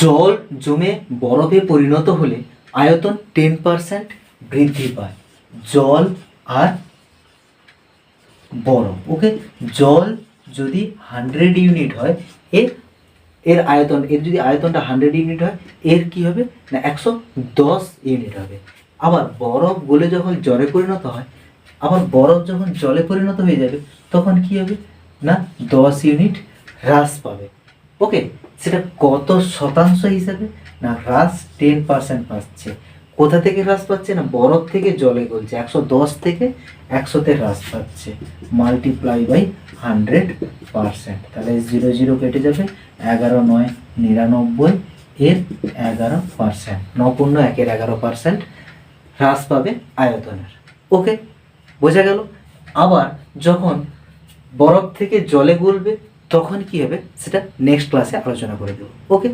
জল জমে বরফে পরিণত হলে আয়তন টেন পার্সেন্ট বৃদ্ধি পায়। জল আর বরফ ওকে জল যদি হান্ড্রেড ইউনিট হয়, এর এর আয়তন, এর যদি আয়তনটা হান্ড্রেড ইউনিট হয়, এর কি হবে? না, একশো দশ ইউনিট হবে। আবার বরফ গলে যখন জলে পরিণত হয়, আবার বরফ যখন জলে পরিণত হয়ে যাবে, তখন কি হবে? না, দশ ইউনিট হ্রাস পাবে ওকে সেটা কত শতাংশ হিসাবে? না, হ্রাস টেন পার্সেন্ট পাচ্ছে। কোথা থেকে হ্রাস পাচ্ছে? না, বরফ থেকে জলে গলছে। একশো দশ থেকে একশোতে হ্রাস পাচ্ছে। মাল্টিপ্লাই বাই হান্ড্রেড পার্সেন্ট তাহলে জিরো জিরো কেটে যাবে। এগারো নয়, নিরানব্বই, এর এগারো পার্সেন্ট নপূর্ণ একের এগারো পার্সেন্ট হ্রাস পাবে আয়তনের। ওকে বোঝা গেল? আবার যখন বরফ থেকে জলে গলবে তখন কি হবে? সেটা নেক্সট ক্লাসে আলোচনা করে দেবো। ওকে